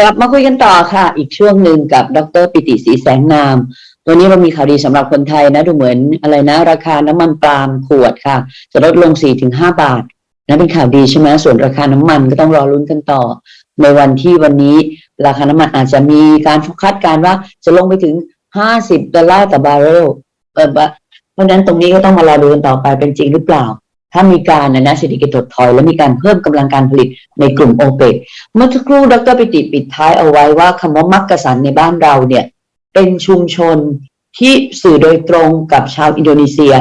กลับมาคุยกันต่อค่ะ อีกช่วงหนึ่งกับดรปิติศรีแสงนาม ตัวนี้เรามีข่าวดีสำหรับคนไทยนะ ดูเหมือนอะไรนะ ราคาน้ำมันปาล์มขวดค่ะ จะลดลง 4-5 บาทนะเป็นข่าวดีใช่ไหมส่วนราคาน้ำมันก็ต้องรอลุ้นกันต่อ ในวันที่วันนี้ราคาน้ำมันอาจจะมีการคาดการณ์ว่าจะลงไปถึง 50ดอลลาร์ต่อบาร์เรลเออเพราะฉะนั้นตรงนี้ก็ต้องมารอดูกันต่อไปเป็นจริงหรือเปล่า ถ้ามีการนะนะเศรษฐกิจถดถอย และมีการเพิ่มกำลังการผลิตในกลุ่มโอเปกเมื่อสักครู่ดรปิติปิดท้ายเอาไว้ว่าคำว่ามักกะสันในบ้านเราเนี่ยเป็นชุมชนที่สื่อโดยตรงกับชาวอินโดนีเซีย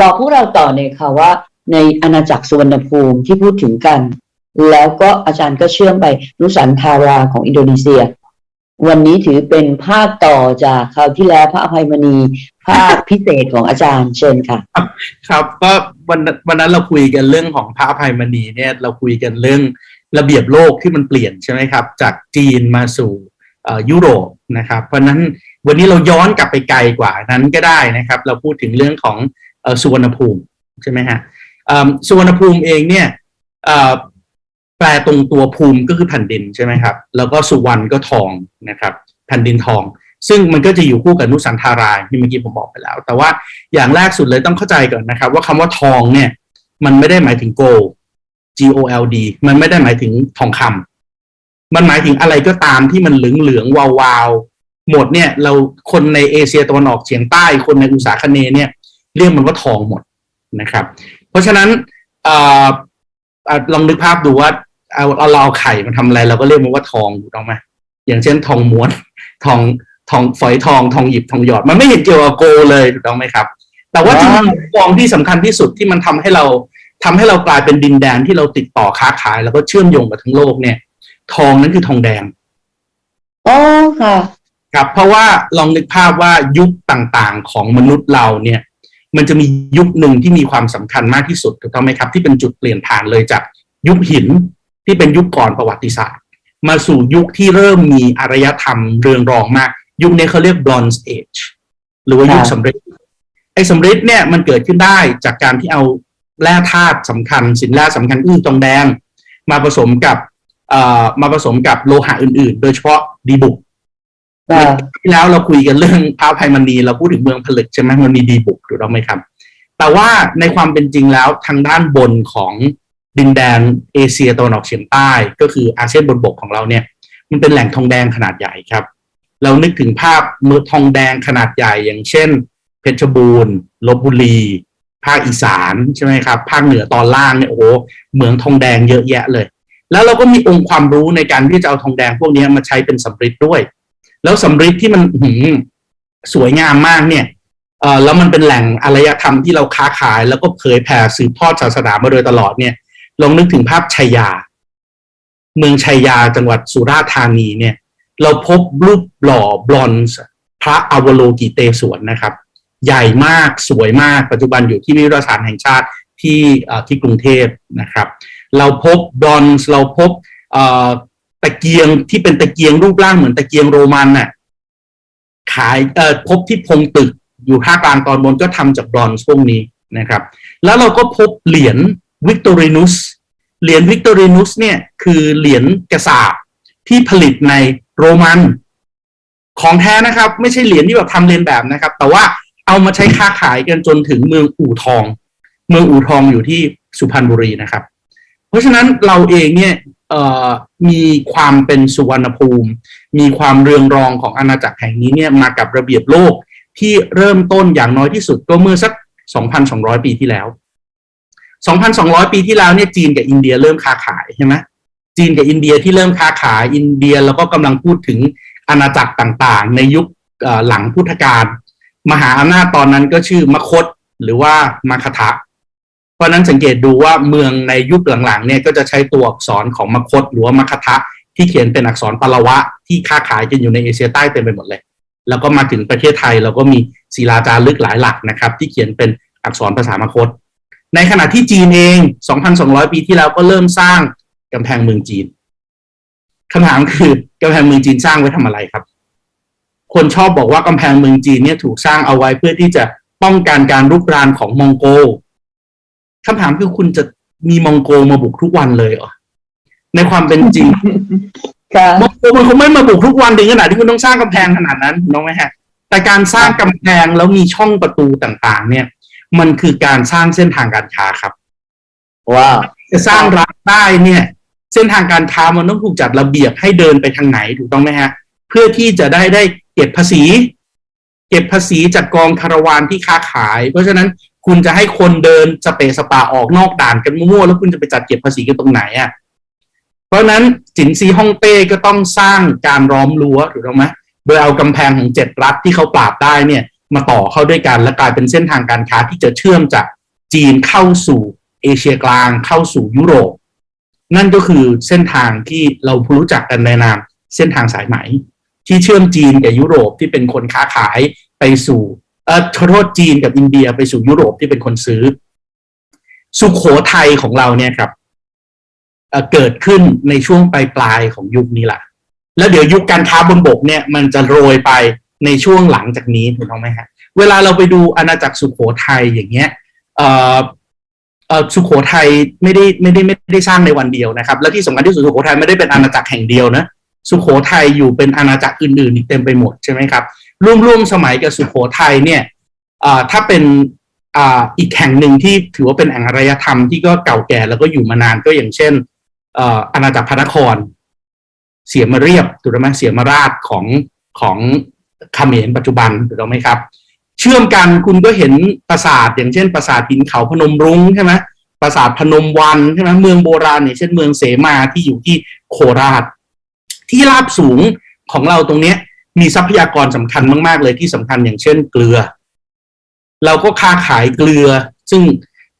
บอกพวกเราต่อเลยค่ะว่า ในอาณาจักรสุวรรณภูมิที่พูดถึงกัน แล้วก็อาจารย์ก็เชื่อมไปนุสันทาราของอินโดนีเซีย วันนี้ถือเป็นภาคต่อจากคราวที่แล้วพระอภัยมณี ภาคพิเศษของอาจารย์เชิญค่ะ ครับก็วันวันนั้นเราคุยกันเรื่องของพระอภัยมณีเนี่ยเราคุยกันเรื่องระเบียบโลกที่มันเปลี่ยนใช่ไหมครับ จากจีนมาสู่ยุโรปนะครับ เพราะนั้นวันนี้เราย้อนกลับไปไกลกว่านั้นก็ได้นะครับ เราพูดถึงเรื่องของอสุวรรณภูมิใช่ไหมฮะสุวรรณภูมิเองเนี่ย แปลตรงตัวภูมิก็คือแผ่นดินใช่ไหมครับ แล้วก็สุวรรณก็ทองนะครับ แผ่นดินทอง ซึ่งมันก็จะอยู่คู่กับนุสันทารายที่เมื่อกี้ผมบอกไปแล้ว แต่ว่าอย่างแรกสุดเลยต้องเข้าใจก่อนนะครับ ว่าคำว่าทองเนี่ย มันไม่ได้หมายถึง gold G O L D มันไม่ได้หมายถึงทองคำมันหมายถึงอะไรก็ตามที่มันเหลืองเหลืองวาววาวหมดเนี่ย เราคนในเอเชียตะวันออกเฉียงใต้คนในอุตสาคเนเนี่ย เรียกมันว่าทองหมดนะครับ เพราะฉะนั้นอ ลองนึกภาพดูว่าเอาเอาเราเอาไข่มาทำอะไรเราก็เรียกมันว่าทองถูกต้องไหมอย่างเช่นทองม้วนทองทองฝอยทองทองหยิบทองหยอด มันไม่เห็นเกี่ยวกับโกลเลยถูกต้องไหมครับ แต่ว่าว้าวจริงๆทองที่สำคัญที่สุดที่มันทำให้เราทำให้เรากลายเป็นดินแดนที่เราติดต่อค้าขาย แล้วก็เชื่อมโยงกับทั้งโลกเนี่ย ทองนั้นคือทองแดงอ๋อค่ะ ครับ เพราะว่าลองนึกภาพว่ายุคต่างๆ ของมนุษย์เราเนี่ย มันจะมียุคหนึ่งที่มีความสำคัญมากที่สุดถูกต้องไหมครับ ที่เป็นจุดเปลี่ยนผ่านเลยจากยุคหินที่เป็นยุคก่อนประวัติศาสตร์ มาสู่ยุคที่เริ่มมีอารยธรรมเรืองรองมาก ยุคนี้เขาเรียก Bronze Age หรือว่ายุคครับสำริดไอ้สำริดเนี่ยมันเกิดขึ้นได้จากการที่เอาแร่ธาตุสำคัญ สินแร่สำคัญอื้อทองแดง มาผสมกับเอ่อมาผสมกับโลหะอื่น ๆ โดยเฉพาะดีบุกค่ะ ที่แล้วเราคุยกันเรื่องพระภัยมณีเราพูดถึงเมืองผลึกใช่ไหมมันมีดีบุกถูกต้องไหมครับ แต่ว่าในความเป็นจริงแล้วทางด้านบนของดินแดนเอเชียตะวันออกเฉียงใต้ ก็คืออาเซียนบนบกของเราเนี่ย มันเป็นแหล่งทองแดงขนาดใหญ่ครับ เรานึกถึงภาพเมืองทองแดงขนาดใหญ่ อย่างเช่น เพชรบูรณ์ลบบุรี ภาคอีสานใช่ไหมครับภาคเหนือตอนล่างเนี่ยโอ้โหเมืองทองแดงเยอะแยะเลย แล้วเราก็มีองค์ความรู้ในการที่จะเอาทองแดงพวกนี้มาใช้เป็นสำริดด้วย แล้วสำริดที่มันหืมสวยงามมากเนี่ยเอ่อแล้วมันเป็นแหล่งอารยธรรมที่เราค้าขาย แล้วก็เผยแผ่สืบทอดศาสนามาโดยตลอดเนี่ยลองนึกถึงภาพชัยยา เมืองชัยยาจังหวัดสุราษฎร์ธานีเนี่ย เราพบรูปหล่อบรอนซ์พระอวโลกิเตศวรนะครับ ใหญ่มากสวยมากปัจจุบันอยู่ที่วิทยาศาสตร์แห่งชาติที่ที่กรุงเทพนะครับ เราพบบรอนซ์เราพบ ตะเกียงที่เป็นตะเกียงรูปร่างเหมือนตะเกียงโรมันน่ะ ขายเอ่อพบที่พงตึกอยู่ภาคกลางตอนบนก็ทำจากบรอนซ์พวกนี้นะครับ แล้วเราก็พบเหรียญวิกตอรินุสเหรียญวิกตอรินุสเนี่ยคือเหรียญกระสาบที่ผลิตในโรมัน ของแท้นะครับ ไม่ใช่เหรียญที่แบบทำเลียนแบบนะครับ แต่ว่าเอามาใช้ค้าขายกันจนถึงเมืองอู่ทอง เมืองอู่ทองอยู่ที่สุพรรณบุรีนะครับ เพราะฉะนั้นเราเองเนี่ย มีความเป็นสุวรรณภูมิ มีความเรืองรองของอาณาจักรแห่งนี้เนี่ยมากับระเบียบโลกที่เริ่มต้นอย่างน้อยที่สุดก็เมื่อสัก 2,200 ปีที่แล้ว 2,200 ปีที่แล้วเนี่ยจีนกับอินเดียเริ่มค้าขายใช่ไหมจีนกับอินเดียที่เริ่มค้าขายอินเดียแล้วก็กำลังพูดถึงอาณาจักรต่างๆ ในยุคหลังพุทธกาลมหาอำนาจตอนนั้นก็ชื่อมคตหรือว่ามาคทะ เพราะนั้นสังเกตดูว่าเมืองในยุคหลังๆเนี่ยก็จะใช้ตัวอักษรของมคตหรือว่ามคทะที่เขียนเป็นอักษรปลวะ ที่ค้าขายกันอยู่ในเอเชียใต้เต็มไปหมดเลย แล้วก็มาถึงประเทศไทยเราก็มีศิลาจารึกหลายหลักนะครับ ที่เขียนเป็นอักษรภาษามคต ในขณะที่จีนเอง 2,200 ปีที่แล้วก็เริ่มสร้างกำแพงเมืองจีนคำถามคือกำแพงเมืองจีนสร้างไว้ทำอะไรครับ คนชอบบอกว่ากำแพงเมืองจีนเนี่ยถูกสร้างเอาไว้เพื่อที่จะป้องกันการรุกรานของมองโกล คำถามคือคุณจะมีมองโกลมาบุกทุกวันเลยเหรอในความเป็นจริงค่ะบางคนมันคงไม่มาบุกทุกวันถึงขนาดที่คุณต้องสร้างกำแพงขนาดนั้นน้องไหมฮะ แต่การสร้างกำแพงแล้วมีช่องประตูต่างๆ เนี่ย มันคือการสร้างเส้นทางการค้าครับว้าวจะสร้างรัฐได้เนี่ย เส้นทางการค้ามันต้องถูกจัดระเบียบให้เดินไปทางไหนถูกต้องไหมฮะ เพื่อที่จะได้ได้เก็บภาษี เก็บภาษีจากกองคาราวานที่ค้าขาย เพราะฉะนั้น คุณจะให้คนเดินสเปะสปาออกนอกด่านกันมั่วๆแล้วคุณจะไปจัดเก็บภาษีกันตรงไหนอะเพราะนั้นจินซีฮ่องเต้ก็ต้องสร้างการล้อมรั้วถูกต้องไหมโดยเอากำแพงของเจ็ดรัฐที่เขาปราบได้เนี่ย มาต่อเข้าด้วยกัน และกลายเป็นเส้นทางการค้าที่จะเชื่อมจากจีนเข้าสู่เอเชียกลางเข้าสู่ยุโรป นั่นก็คือเส้นทางที่เรารู้จักกันในนามเส้นทางสายไหม ที่เชื่อมจีนกับยุโรปที่เป็นคนค้าขายไปสู่ ขอโทษจีนกับอินเดียไปสู่ยุโรปที่เป็นคนซื้อ สุขโขทัยของเราเนี่ยครับเเกิดขึ้นในช่วงปลายปลายของยุคนี้แหละแล้วเดี๋ยวยุคการค้าบนบกเนี่ย มันจะโรยไปในช่วงหลังจากนี้ถูกต้องไหมฮะเวลาเราไปดูอาณาจักรสุขโขทัยอย่างเงี้ยเออเออสุขโขทัยไม่ได้ไม่ได้ไม่ได้สร้างในวันเดียวนะครับ และที่สำคัญที่สุดสุขโขทัยไม่ได้เป็นอาณาจักรแห่งเดียวนะสุขโขทัยอยู่เป็นอาณาจักรอื่นๆอีกเต็มไปหมดใช่ไหมครับ ร่วมๆสมัยกับสุขโขทัยเนี่ยถ้าเป็นอีกแห่งหนึ่งที่ถือว่าเป็นแห่งอารยธรรมที่ก็เก่าแก่แล้วก็อยู่มานานก็อย่างเช่นอาณาจักรพระนคร เสียมาเรียบถูกไหมเสียมาราชของของเขมรปัจจุบันถูกต้องไหมครับ เชื่อมกันคุณก็เห็นปราสาทอย่างเช่น ปราสาทหินเขาพนมรุ้งใช่ไหมปราสาทพนมวันใช่ไหมเมืองโบราณอย่างเช่นเมืองเสมาที่อยู่ที่โคราช ที่ราบสูงของเราตรงเนี้ย มีทรัพยากรสำคัญมาก ๆ เลยที่สำคัญอย่างเช่นเกลือ เราก็ค้าขายเกลือ ซึ่ง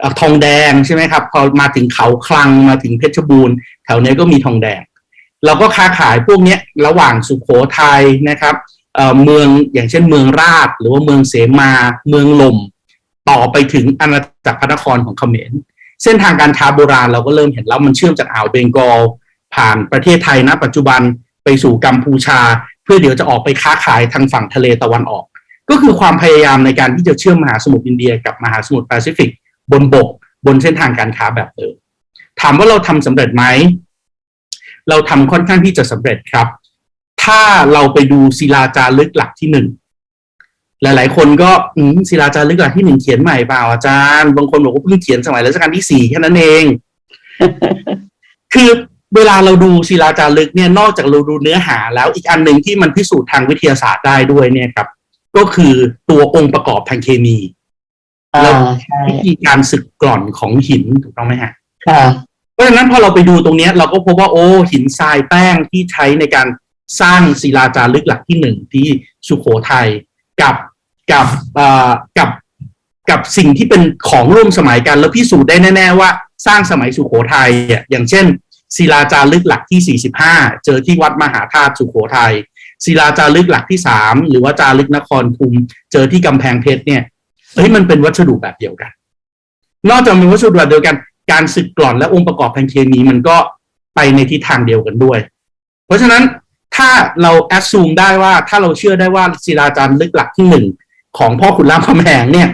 อทองแดงใช่ไหมครับ พอมาถึงเขาคลังมาถึงเพชรบูรณ์แถวเนี้ยก็มีทองแดง เราก็ค้าขายพวกเนี้ยระหว่างสุขโขทัยนะครับเมืองอย่างเช่นเมืองราช หรือว่าเมืองเสมา เมืองลม ต่อไปถึงอาณาจักรพระนครของเขมร เส้นทางการค้าโบราณเราก็เริ่มเห็นแล้วมันเชื่อมจากอ่าวเบงกอลผ่านประเทศไทยณปัจจุบันไปสู่กัมพูชา เพื่อเดี๋ยวจะออกไปค้าขายทางฝั่งทะเลตะวันออก ก็คือความพยายามในการที่จะเชื่อมมหาสมุทรอินเดียกับมหาสมุทรแปซิฟิกบนบก บนเส้นทางการค้าแบบเดิมถามว่าเราทำสำเร็จไหมเราทำค่อนข้างที่จะสำเร็จครับ ถ้าเราไปดูศิลาจารึกหลักที่หนึ่งหลาย ๆ คนก็ศิลาจารึกหลักที่หนึ่งเขียนใหม่เปล่าอาจารย์ บางคนบอกว่าเพิ่งเขียนสมัยรัชกาลที่สี่แค่นั้นเอง คือ เวลาเราดูศิลาจารึกเนี่ยนอกจากเราดูเนื้อหา แล้วอีกอันหนึ่งที่มันพิสูจน์ทางวิทยาศาสตร์ได้ด้วยเนี่ยครับ ก็คือตัวองค์ประกอบทางเคมีอ่าแล้วใช่วิธีการสึกกร่อนของหินถูกต้องไหมฮะค่ะเพราะฉะนั้นพอเราไปดูตรงเนี้ยเราก็พบว่าโอ้หินทรายแป้งที่ใช้ในการสร้างศิลาจารึกหลักที่หนึ่งที่สุโขทัยกับกับเอ่อกับกับสิ่งที่เป็นของร่วมสมัยกัน แล้วพิสูจน์ได้แน่ ๆ ว่าสร้างสมัยสุโขทัยอะอย่างเช่น ศิลาจารึกหลักที่ 45 เจอที่วัดมหาธาตุสุโขทัยศิลาจารึกหลักที่3หรือว่าจารึกนครคุม เจอที่กำแพงเพชรเนี่ยเฮ้ยมันเป็นวัสดุแบบเดียวกัน นอกจากเป็นวัสดุแบบเดียวกัน การสึกกร่อนและองค์ประกอบทางเคมีมันก็ไปในทิศทางเดียวกันด้วย เพราะฉะนั้นถ้าเราแอดซูมได้ว่าถ้าเราเชื่อได้ว่าศิลาจารึกหลักที่หนึ่งของพ่อขุนรามคำแหงเนี่ย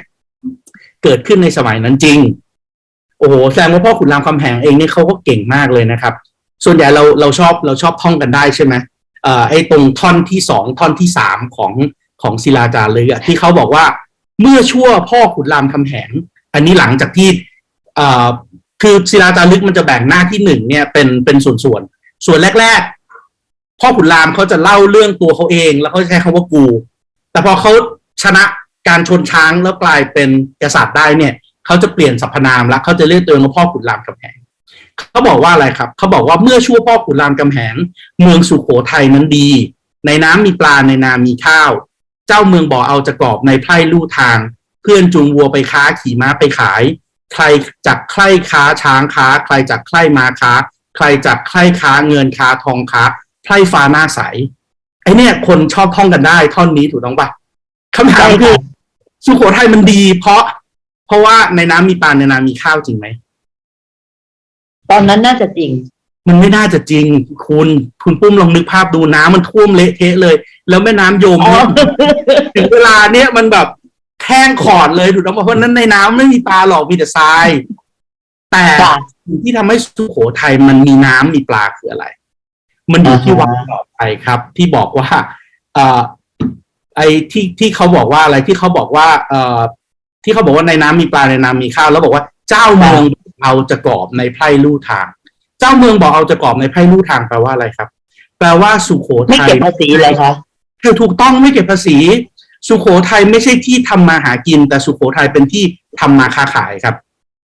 เกิดขึ้นในสมัยนั้นจริง โอ้โหแสดงว่าพ่อขุนรามคำแหงเองนี่เขาก็เก่งมากเลยนะครับ ส่วนใหญ่เราเราชอบเราชอบท่องกันได้ใช่ไหมเอ่อไอ้ตรงท่อนที่สองท่อนที่สามของของศิลาจารึกอะที่เขาบอกว่าเมื่อชั่วพ่อขุนรามคำแหง อันนี้หลังจากที่เอ่อคือศิลาจารึกมันจะแบ่งหน้าที่หนึ่งเนี่ยเป็นเป็นส่วนส่วนส่วนแรก ๆ พ่อขุนรามเขาจะเล่าเรื่องตัวเขาเอง แล้วเขาใช้คำว่ากู แต่พอเขาชนะการชนช้างแล้วกลายเป็นกษัตริย์ได้เนี่ย เขาจะเปลี่ยนสรรพนามแล้วเขาจะเรียกตัวเองว่าพ่อขุนรามคำแหงเขาบอกว่าอะไรครับ เขาบอกว่าเมื่อชั่วพ่อขุนรามคำแหง เมืองสุโขทัยนั้นดี ในน้ำมีปลาในนามีข้าว เจ้าเมืองบ่อเอาจะกอบในไพร่ลู่ทาง เพื่อนจูงวัวไปค้าขี่ม้าไปขาย ใครจากใคร่ค้าช้างค้า ใครจากใคร่มาค้า ใครจากใคร่ค้าเงินค้าทองค้าไพร่ฟ้าหน้าใสไอเนี่ยคนชอบท่องกันได้ท่อนนี้ถูกต้องปะคำถามคือสุโขทัยมันดี เพราะ เพราะว่าในน้ำมีปลาในนามีข้าวจริงไหม ตอนนั้นน่าจะจริง มันไม่น่าจะจริง คุณคุณปุ้มลองนึกภาพดูน้ำมันท่วมเละเทะเลย แล้วแม่น้ำโยมอ๋อเนี่ยถึงเวลาเนี้ยมันแบบแห้งขอดเลยถูกต้องปะเพราะฉะนั้นในน้ำไม่มีปลาหรอกมีแต่ทราย แต่ค่ะสิ่งที่ทำให้สุโขทัยมันมีน้ำมีปลาคืออะไร มันอยู่ที่อ่าฮะวังต่อไปครับ ที่บอกว่าเอ่อไอ้ที่ที่เขาบอกว่าอะไรที่เขาบอกว่า เอ่อ ที่เขาบอกว่าในน้ำมีปลาในน้ำมีข้าวแล้วบอกว่าเจ้าเมืองเอาจะกอบในไพร่ลู่ทาง เจ้าเมืองบอกเอาจะกอบในไพร่ลู่ทางแปลว่าอะไรครับ แปลว่าสุโขไม่ทัยเก็บภาษีเลยคะคือถูกต้องไม่เก็บภาษี สุโขทัยไม่ใช่ที่ทำมาหากิน แต่สุโขทัยเป็นที่ทำมาค้าขายครับ